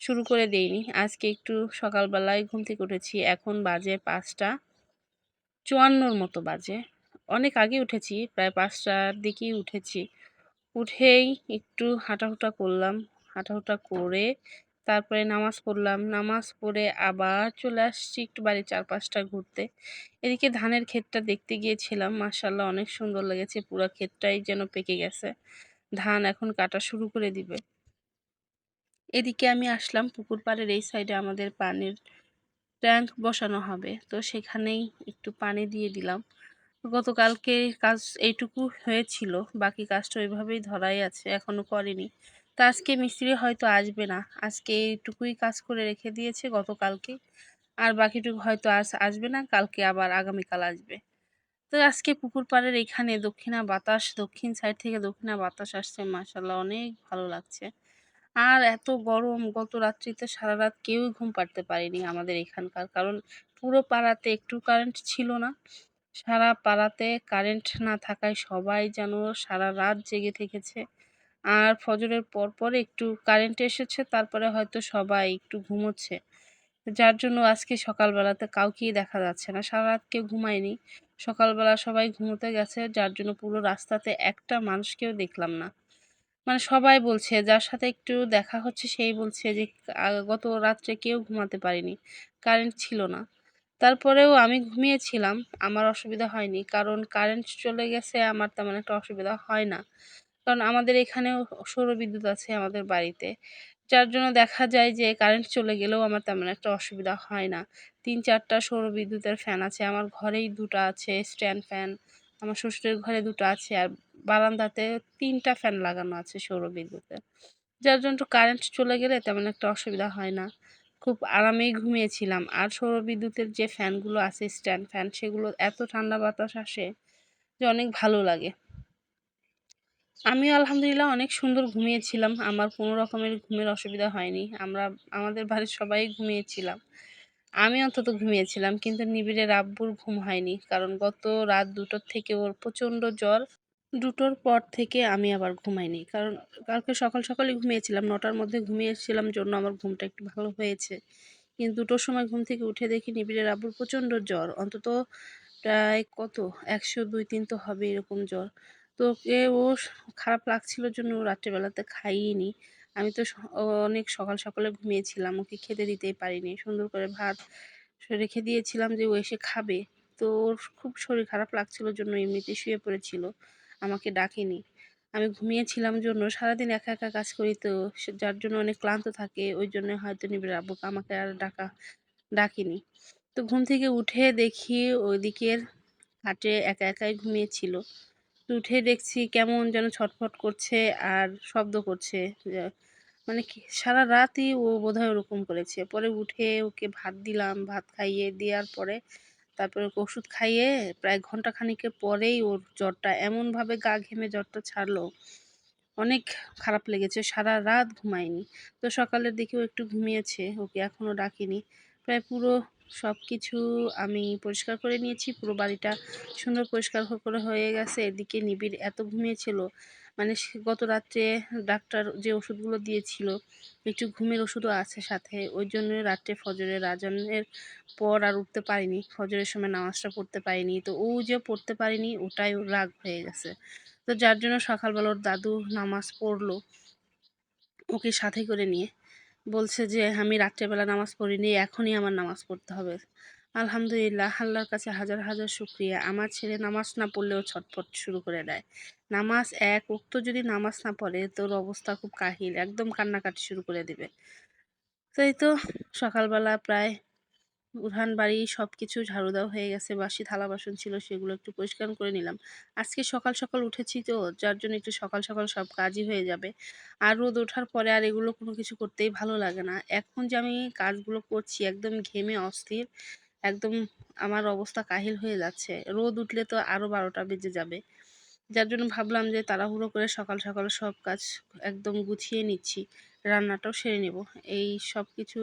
শুরু করে দেইনি। আজকে একটু সকালবেলায় ঘুম থেকে উঠেছি। এখন বাজে পাঁচটা চুয়ান্নর মতো বাজে। অনেক আগে উঠেছি, প্রায় পাঁচটার দিকেই উঠেছি। উঠেই একটু হাঁটাহুটা করলাম। হাঁটাহুটা করে তারপরে নামাজ পড়লাম। নামাজ পড়ে আবার চলে আসছি একটু বাড়ির চারপাশটা ঘুরতে। এদিকে ধানের ক্ষেতটা দেখতে গিয়েছিলাম। মাসাল্লাহ অনেক সুন্দর লেগেছে। পুরো ক্ষেতটাই যেন পেকে গেছে। ধান এখন কাটা শুরু করে দিবে। এদিকে আমি আসলাম পুকুর পাড়ের এই সাইডে আমাদের পানির ট্যাঙ্ক বসানো হবে। তো সেখানেই একটু পানি দিয়ে দিলাম। গতকালকে কাজ এইটুকু হয়েছিল, বাকি কাজটা ওইভাবেই ধরাই আছে এখনও করেনি। তো আজকে মিস্ত্রি হয়তো আসবে না। আজকে এইটুকুই কাজ করে রেখে দিয়েছে গতকালকে। আর বাকিটুকু হয়তো আজ আসবে না, কালকে আবার আগামীকাল আসবে। তো আজকে পুকুর পাড়ের এখানে দক্ষিণা বাতাস, দক্ষিণ সাইড থেকে দক্ষিণা বাতাস আসছে। মাসাল্লাহ অনেক ভালো লাগছে। আর এত গরম গত রাত্রিতে সারা রাত কেউই ঘুম পাড়তে পারেনি আমাদের এখানকার। কারণ পুরো পাড়াতে একটু কারেন্ট ছিল না। সারা পাড়াতে কারেন্ট না থাকায় সবাই যেন সারা রাত জেগে থেকেছে। আর ফজরের পর পর একটু কারেন্ট এসেছে, তারপরে হয়তো সবাই একটু ঘুমোচ্ছে। যার জন্য আজকে সকালবেলাতে কাউকেই দেখা যাচ্ছে না। সারা রাত কেউ ঘুমায়নি। সকালবেলা সবাই ঘুমোতে গেছে, যার জন্য পুরো রাস্তাতে একটা মানুষকেও দেখলাম না। মানে সবাই বলছে, যার সাথে একটু দেখা হচ্ছে সেই বলছে যে গত রাত্রে কেউ ঘুমাতে পারেনি, কারেন্ট ছিল না। তারপরেও আমি ঘুমিয়েছিলাম, আমার অসুবিধা হয়নি, কারণ কারেন্ট চলে গেছে, আমার তেমন একটা অসুবিধা হয় না। কারণ আমাদের এখানেও সৌর বিদ্যুৎ আছে আমাদের বাড়িতে, যার জন্য দেখা যায় যে, কারেন্ট চলে গেলেও আমার তেমন একটা অসুবিধা হয় না। তিন চারটা সৌর বিদ্যুতের ফ্যান আছে, আমার ঘরেই দুটো আছে, স্ট্যান্ড ফ্যান, আমার শ্বশুরের ঘরে দুটো আছে, আর বারান্দাতে তিনটা ফ্যান লাগানো আছে সৌর বিদ্যুতের যার জন্য কারেন্ট চলে গেলে তেমন একটা অসুবিধা হয় না। খুব আরামেই ঘুমিয়েছিলাম। আর সৌর বিদ্যুতের যে ফ্যানগুলো আছে, স্ট্যান্ড ফ্যান, সেগুলো এত ঠান্ডা বাতাস আসে যে অনেক ভালো লাগে। আমি আলহামদুলিল্লাহ অনেক সুন্দর ঘুমিয়েছিলাম। আমার কোনো রকমের ঘুমের অসুবিধা হয়নি। আমরা, আমাদের বাড়ির সবাই ঘুমিয়েছিলাম। আমি অন্তত ঘুমিয়েছিলাম, কিন্তু নিবিড়ের আব্বুর ঘুম হয়নি। কারণ গত রাত দুটোর থেকে ওর প্রচণ্ড জ্বর দুটোর পর থেকে আমি আবার ঘুমাইনি। কারণ কালকে সকাল সকালই ঘুমিয়েছিলাম, নটার মধ্যে ঘুমিয়েছিলাম জন্য আমার ঘুমটা একটু ভালো হয়েছে। কিন্তু দুটোর সময় ঘুম থেকে উঠে দেখি নিবিড়ের আব্বুর প্রচণ্ড জ্বর। অন্তত প্রায় কত? একশো দুই তিন তো হবে এরকম জ্বর। তো এ ও খারাপ লাগছিল জন্য রাত্রেবেলাতে খাইয়ে আমি তো অনেক সকাল সকালে ঘুমিয়েছিলাম, ওকে খেতে দিতেই পারিনি। সুন্দর করে ভাত রেখে দিয়েছিলাম যে ও এসে খাবে। তো ওর খুব শরীর খারাপ লাগছিল জন্য এমনিতে শুয়ে পড়েছিল। আমাকে ডাকেনি। আমি ঘুমিয়েছিলাম জন্য, সারাদিন একা একা কাজ করি তো যার জন্য অনেক ক্লান্ত থাকে, ওই জন্য হয়তো নিবিড় আব্বুকে আমাকে আর ডাকা, ডাকিনি। তো ঘুম থেকে উঠে দেখি ওইদিকের হাটে একা একাই ঘুমিয়েছিল। তো উঠে দেখছি কেমন যেন ছটফট করছে আর শব্দ করছে মানে সারা রাতই ও বোধহয় ওরকম করেছে। পরে উঠে ওকে ভাত দিলাম, ভাত খাইয়ে দেওয়ার পরে তারপরে ওষুধ খাইয়ে প্রায় ঘণ্টা খানিকের পরেই ওর জ্বরটা এমনভাবে গা ঘেমে জ্বরটা ছাড়লো। অনেক খারাপ লেগেছে, সারা রাত ঘুমায়নি। তো সকালের দিকেও একটু ঘুমিয়েছে, ওকে এখনও ডাকিনি। প্রায় পুরো সব কিছু আমি পরিষ্কার করে নিয়েছি, পুরো বাড়িটা সুন্দর পরিষ্কার করে হয়ে গেছে। এদিকে নিবিড় এত ঘুমিয়েছিল। মানে গত রাত্রে ডাক্তার যে ওষুধগুলো দিয়েছিল, একটু ঘুমের ওষুধও আছে সাথে। ওই জন্য রাত্রে ফজরের আজানের পর আর উঠতে পারিনি। ফজরের সময় নামাজটা পড়তে পারিনি। তো ও যে পড়তে পারিনি, ওটাই রাগ হয়ে গেছে। তো যার জন্য সকালবেলা ওর দাদু নামাজ পড়ল, ওকে সাথে করে নিয়ে। বলছে যে, আমি রাত্রেবেলা নামাজ পড়িনি, এখনই আমার নামাজ পড়তে হবে। আলহামদুলিল্লাহ, আল্লাহর কাছে হাজার হাজার শুক্রিয়া। আমার ছেলে নামাজ না পড়লেও ছটফট শুরু করে দেয়। নামাজ এক, উক্ত যদি নামাজ না পড়ে, তোর অবস্থা খুব কাহিল, একদম কান্নাকাটি শুরু করে দিবে। তাই তো সকালবেলা প্রায় উঠান, বাড়ি সব কিছু ঝাড়ু দেওয়া হয়ে গেছে, বাসি, থালা বাসন ছিল, সেগুলো একটু পরিষ্কার করে নিলাম। আজকে সকাল সকাল উঠেছি তো, যার জন্য একটু সকাল সকাল সব কাজই হয়ে যাবে। আর রোদ ওঠার পরে আর এগুলো কোনো কিছু করতেই ভালো লাগে না। এখন যে আমি কাজগুলো করছি একদম ঘেমে অস্থির। একদম আমার অবস্থা কাহিল হয়ে যাচ্ছে। রোদ উঠলে তো আরও বারোটা বেজে যাবে। যার জন্য ভাবলাম যে তাড়াহুড়ো করে সকাল সকাল সব কাজ একদম গুছিয়ে নিচ্ছি। রান্নাটাও সেরে নেব। এই সব কিছু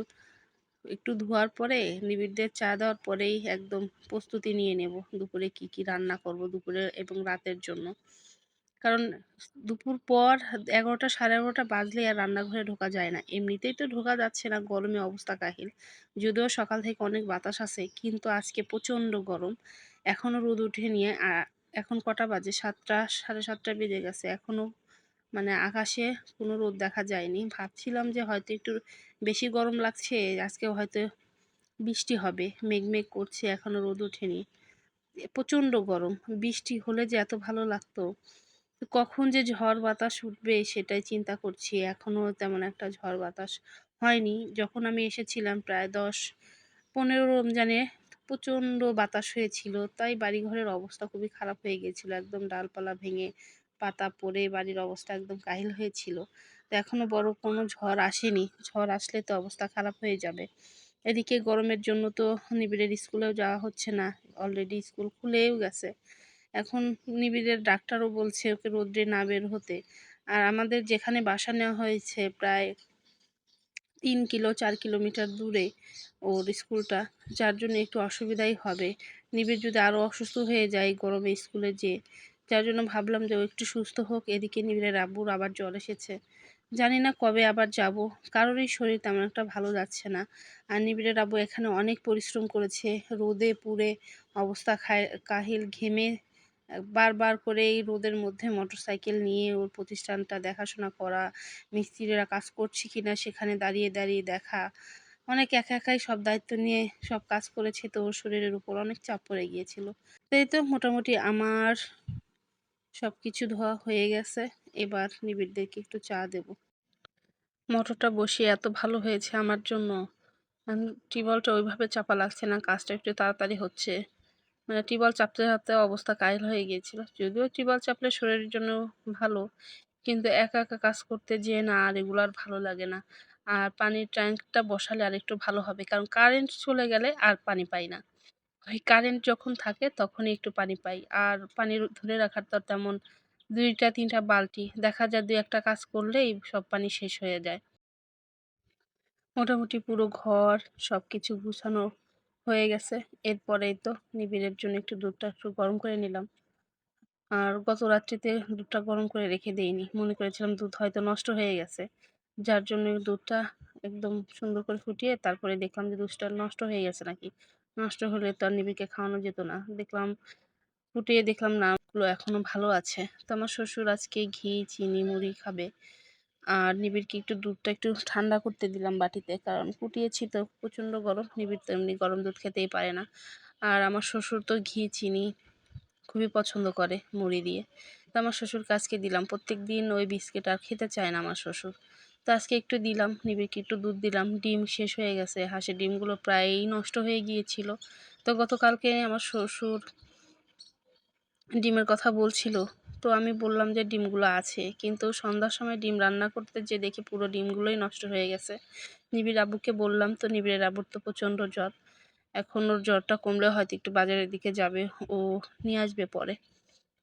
একটু ধোয়ার পরে, নিবিড়দের চা দেওয়ার পরেই একদম প্রস্তুতি নিয়ে নেব। দুপুরে কি কি রান্না করব দুপুরে এবং রাতের জন্য। কারণ দুপুর পর এগারোটা সাড়ে এগারোটা বাজলে আর রান্নাঘরে ঢোকা যায় না। এমনিতেই তো ঢোকা যাচ্ছে না, গরমে অবস্থা কাহিল। যদিও সকাল থেকে অনেক বাতাস আছে, কিন্তু আজকে প্রচণ্ড গরম। এখনও রোদ উঠে নিয়ে এখন কটা বাজে? সাতটা, সাড়ে সাতটা বেজে গেছে। এখনও মানে আকাশে কোনো রোদ দেখা যায়নি। ভাবছিলাম যে হয়তো একটু বেশি গরম লাগছে, আজকে হয়তো বৃষ্টি হবে, মেঘ মেঘ করছে এখনও রোদ ওঠেনি। প্রচণ্ড গরম। বৃষ্টি হলে যে এত ভালো লাগতো। কখন যে ঝড় বাতাস উঠবে সেটাই চিন্তা করছি। এখনও তেমন একটা ঝড় বাতাস হয়নি। যখন আমি এসেছিলাম প্রায় দশ পনেরো রমজানে প্রচণ্ড বাতাস হয়েছিল। তাই বাড়িঘরের অবস্থা খুবই খারাপ হয়ে গিয়েছিল একদম ডালপালা ভেঙে পাতা পড়ে বাড়ির অবস্থা একদম কাহিল হয়েছিল। তো এখনও বড় কোনো ঝড় আসেনি। ঝড় আসলে তো অবস্থা খারাপ হয়ে যাবে। এদিকে গরমের জন্য তো নিবিড়ের স্কুলেও যাওয়া হচ্ছে না। অলরেডি স্কুল খুলেও গেছে। এখন নিবিড়ের ডাক্তারও বলছে ওকে রোদ্রে না বের হতে। আর আমাদের যেখানে বাসা নেওয়া হয়েছে প্রায় তিন কিলো, চার কিলোমিটার দূরে ওর স্কুলটা, যার জন্য একটু অসুবিধাই হবে। নিবিড় যদি আরও অসুস্থ হয়ে যায় গরমে স্কুলে যে যার জন্য ভাবলাম যে ও একটু সুস্থ হোক, এদিকে নিবিড়ের আব্বুর আবার জ্বর এসেছে। জানি না কবে আবার যাব, কারোরই শরীর তেমন একটা ভালো যাচ্ছে না। আর নিবিড়ের আব্বু এখানে অনেক পরিশ্রম করেছে, রোদে পুড়ে অবস্থা খায়, কাহিল ঘেমে বারবার করে এই রোদের মধ্যে মোটর সাইকেল নিয়ে ওর প্রতিষ্ঠানটা দেখাশোনা করা, মিস্ত্রিরা কাজ করছে কি না সেখানে দাঁড়িয়ে দাঁড়িয়ে দেখা। অনেক একা একাই সব দায়িত্ব নিয়ে সব কাজ করেছে তো ওর শরীরের উপর অনেক চাপ পড়ে গিয়েছিল। তাই তো মোটামুটি আমার সব কিছু ধোয়া হয়ে গেছে, এবার নিবিড়দেরকে একটু চা দেব। মোটরটা বসিয়ে এত ভালো হয়েছে আমার জন্য। টিউবওয়েলটা ওইভাবে চাপা লাগছে না, কাজটা একটু তাড়াতাড়ি হচ্ছে। মানে টিউবওয়েল চাপতে চাপতে অবস্থা কাহিল হয়ে গিয়েছিল। যদিও টিউবওয়েল চাপলে শরীরের জন্য ভালো, কিন্তু একা একা কাজ করতে যেয়ে না আর এগুলো আর ভালো লাগে না। আর পানির ট্যাঙ্কটা বসালে আর একটু ভালো হবে, কারণ কারেন্ট চলে গেলে আর পানি পাই না। ওই কারেন্ট যখন থাকে তখনই একটু পানি পাই, আর পানি ধরে রাখার তো তেমন দুইটা, তিনটা বালতি, দেখা যায় দুই একটা কাজ করলেই সব পানি শেষ হয়ে যায়। মোটামুটি পুরো ঘর সব কিছু গুছানো হয়ে গেছে। এরপরেই তো নিবিড়ের জন্য একটু দুধটা একটু গরম করে নিলাম। আর গত রাত্রিতে দুধটা গরম করে রেখে দিইনি। মনে করেছিলাম দুধ হয়তো নষ্ট হয়ে গেছে। যার জন্য দুধটা একদম সুন্দর করে ফুটিয়ে তারপরে দেখলাম যে দুধটা নষ্ট হয়ে গেছে নাকি। নষ্ট হলে তো আর নিবিড়কে খাওয়ানো যেত না। দেখলাম, ফুটিয়ে দেখলাম নাগুলো এখনও ভালো আছে। তো আমার শ্বশুর আজকে ঘি, চিনি, মুড়ি খাবে। আর নিবিড়কে একটু দুধটা একটু ঠান্ডা করতে দিলাম বাটিতে, কারণ ফুটিয়েছি তো প্রচণ্ড গরম, নিবিড় তো এমনি গরম দুধ খেতেই পারে না। আর আমার শ্বশুর তো ঘি, চিনি খুবই পছন্দ করে মুড়ি দিয়ে। তো আমার শ্বশুর কাছকে দিলাম প্রত্যেক দিন ওই বিস্কিট আর খেতে চায় না আমার শ্বশুর। তো আজকে একটু দিলাম, নিবিড়কে একটু দুধ দিলাম, ডিম শেষ হয়ে গেছে, হাঁসের ডিমগুলো প্রায়ই নষ্ট হয়ে গিয়েছিল। তো গতকালকে আমার শ্বশুর ডিমের কথা বলছিল তো আমি বললাম যে ডিমগুলো আছে। কিন্তু সন্ধ্যার সময় ডিম রান্না করতে যে দেখি পুরো ডিমগুলোই নষ্ট হয়ে গেছে। নিবিড় আব্বুকে বললাম, তো নিবিড়ের আব্বুর তো প্রচণ্ড জ্বর। এখন ওর জ্বরটা কমলে হয়তো একটু বাজারের দিকে যাবে, ও নিয়ে আসবে পরে।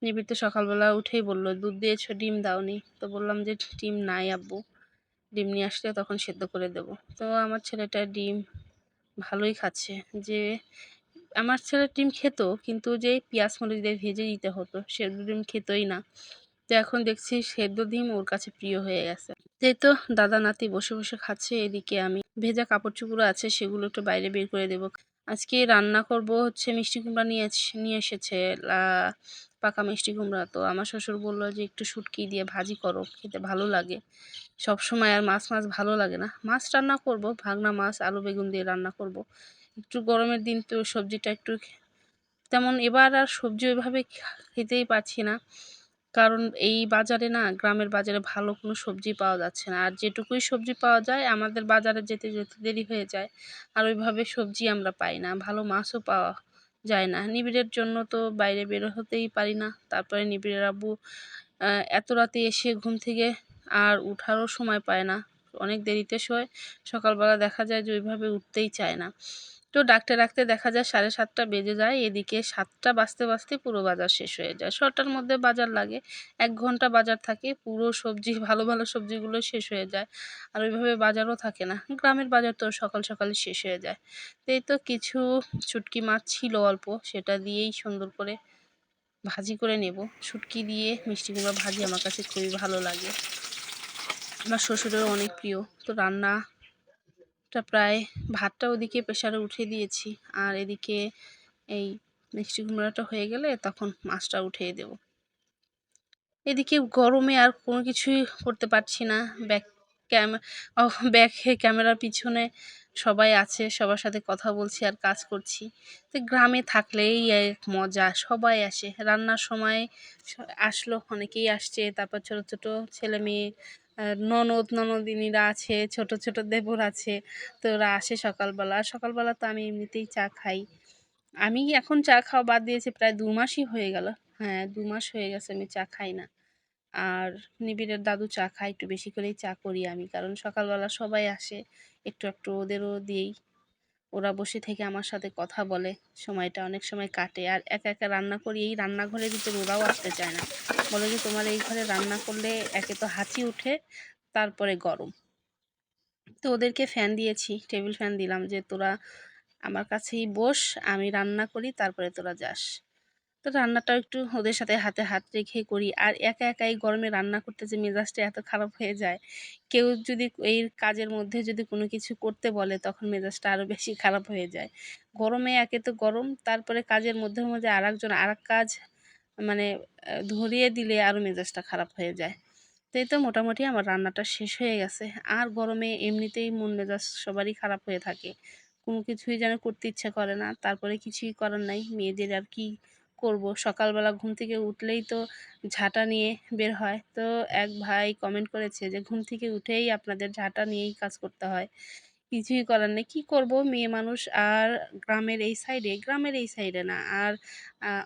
নিবিড় তো সকালবেলা উঠেই বলল, দুধ দিয়েছ, ডিম দাওনি। তো বললাম যে, ডিম নাই আব্বু, ডিম নিয়ে আসলে তখন সেদ্ধ করে দেব। তো আমার ছেলেটা ডিম ভালোই খাচ্ছে। যে আমার ছেলে ডিম খেত, কিন্তু যে পেঁয়াজ মরিচ দিয়ে ভেজে দিতে হতো, সেদ্ধ ডিম খেতই না। তো এখন দেখছি সেদ্ধ ডিম ওর কাছে প্রিয় হয়ে গেছে। এই তো দাদা নাতি বসে বসে খাচ্ছে, এদিকে আমি। ভেজা কাপড় চুপড়ো আছে, সেগুলো একটু বাইরে বের করে দেবো। আজকে রান্না করব হচ্ছে মিষ্টি কুমড়া নিয়ে নিয়ে এসেছে পাকা মিষ্টি কুমড়া। তো আমার শ্বশুর বলল যে একটু শুটকি দিয়ে ভাজি করো, খেতে ভালো লাগে। সব সময় আর মাছ মাছ ভালো লাগে না। মাছ রান্না করব ভাগনা মাছ, আলু বেগুন দিয়ে রান্না করব। একটু গরমের দিন তো সবজিটা একটু তেমন এবার আর সবজি ওইভাবে খেতেই পাচ্ছি না। কারণ এই বাজারে না, গ্রামের বাজারে ভালো কোনো সবজি পাওয়া যাচ্ছে না। আর যেটুকুই সবজি পাওয়া যায়, আমাদের বাজারে যেতে যেতে দেরি হয়ে যায়। আর ওইভাবে সবজি আমরা পাই না, ভালো মাছও পাওয়া যায় না। নিবিড়ের জন্য তো বাইরে বের হতেই পারি না। তারপরে নিবিড়ের আব্বু এত রাতে এসে ঘুম থেকে আর উঠারও সময় পায় না। অনেক দেরিতে শোয়, সকালবেলা দেখা যায় যে ওইভাবে উঠতেই চায় না। তো ডাকতে ডাকতে দেখা যায় সাড়ে সাতটা বেজে যায়। এদিকে সাতটা বাজতে বাজতে পুরো বাজার শেষ হয়ে যায়। ছটার মধ্যে বাজার লাগে। এক ঘণ্টা বাজার থাকে। পুরো সবজি, ভালো ভালো সবজিগুলো শেষ হয়ে যায়। আর ওইভাবে বাজারও থাকে না। গ্রামের বাজার তো সকাল সকালে শেষ হয়ে যায়। তো এই তো কিছু চুটকি মাছ ছিল অল্প। সেটা দিয়েই সুন্দর করে ভাজি করে নেব। শুটকি দিয়ে মিষ্টি কুমড়া ভাজি আমার কাছে খুবই ভালো লাগে। আমার শ্বশুরেরও অনেক প্রিয়। তো রান্নাটা প্রায় ভাতটা ওদিকে প্রেশারে উঠিয়ে দিয়েছি। আর এদিকে এই মিষ্টি কুমড়াটা হয়ে গেলে তখন মাছটা উঠিয়ে দেব। এদিকে গরমে আর কোনো কিছুই করতে পারছি না। ব্যাক ক্যাম ব্যাক ক্যামেরার পিছনে সবাই আছে, সবার সাথে কথা বলছি আর কাজ করছি। তো গ্রামে থাকলেই এক মজা, সবাই আসে। রান্নার সময় আসলো, অনেকেই আসছে। তারপর ছোট ছোট ছেলে মেয়ে ননদ ননদিনীরা আছে, ছোট ছোট দেবর আছে, তো ওরা আসে সকালবেলা। সকালবেলা তো আমি এমনিতেই চা খাই। আমি এখন চা খাওয়া বাদ দিয়েছি, প্রায় দু মাসই হয়ে গেল। হ্যাঁ দু মাস হয়ে গেছে আমি চা খাই না। আর নিবিড়ের দাদু চা খায়, একটু বেশি করেই চা করি আমি, কারণ সকালবেলা সবাই আসে, একটু একটু ওদেরও দিই ওরা বসে থেকে আমার সাথে কথা বলে। সময়টা অনেক সময় কাটে আর একা একা রান্না করি, এই রান্নাঘরের ভিতরে ওরাও আসতে চায় না। বলে যে, তোমার এই ঘরে রান্না করলে একে তো হাঁচি উঠে, তারপরে গরম। তো ওদেরকে ফ্যান দিয়েছি টেবিল ফ্যান দিলাম যে, তোরা আমার কাছেই বস, আমি রান্না করি, তারপরে তোরা যাস। তো রান্নাটাও একটু ওদের সাথে হাতে হাত রেখে করি। আর একা একা এই গরমে রান্না করতে যে মেজাজটা এত খারাপ হয়ে যায়, কেউ যদি এই কাজের মধ্যে যদি কোনো কিছু করতে বলে তখন মেজাজটা আরও বেশি খারাপ হয়ে যায়। গরমে একে তো গরম, তারপরে কাজের মধ্যে মধ্যে আর একজন আর কাজ মানে ধরিয়ে দিলে আরও মেজাজটা খারাপ হয়ে যায়। তো এই তো মোটামুটি আমার রান্নাটা শেষ হয়ে গেছে। আর গরমে এমনিতেই মন মেজাজ সবারই খারাপ হয়ে থাকে। কোনো কিছুই যেন করতে ইচ্ছা করে না, তারপরে কিছুই করার নাই। মেয়েদের আর কি করব। সকালবেলা ঘুম থেকে উঠলেই তো ঝাঁটা নিয়ে বের হয়। তো এক ভাই কমেন্ট করেছে যে, ঘুম থেকে উঠেই আপনাদের ঝাঁটা নিয়েই কাজ করতে হয়। কিছুই করার নেই। কী করব? মেয়ে মানুষ আর গ্রামের এই সাইডে গ্রামের এই সাইডে না। আর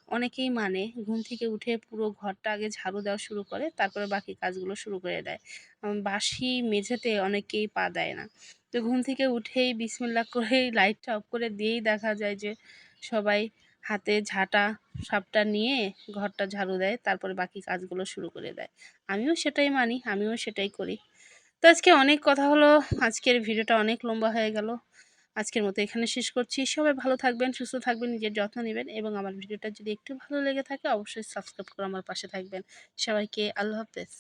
অনেকেই মানে ঘুম থেকে উঠে পুরো ঘরটা আগে ঝাড়ু দেওয়া শুরু করে, তারপরে বাকি কাজগুলো শুরু করে দেয়। বাসি মেঝেতে অনেকেই পা দেয় না। তো ঘুম থেকে উঠেই বিসমিল্লা করেই লাইটটা অফ করে দিয়েই দেখা যায় যে সবাই হাতে ঝাঁটা সাপটা নিয়ে ঘরটা ঝাড়ু দেয়, তারপরে বাকি কাজগুলো শুরু করে দেয়। আমিও সেটাই মানি, আমিও সেটাই করি। তো আজকে অনেক কথা হলো, আজকের ভিডিওটা অনেক লম্বা হয়ে গেল। আজকের মতো এখানে শেষ করছি। সবাই ভালো থাকবেন, সুস্থ থাকবেন, নিজের যত্ন নেবেন এবং আমার ভিডিওটা যদি একটু ভালো লেগে থাকে, অবশ্যই সাবস্ক্রাইব করে আমার পাশে থাকবেন। সবাইকে আল্লাহ হাফেজ।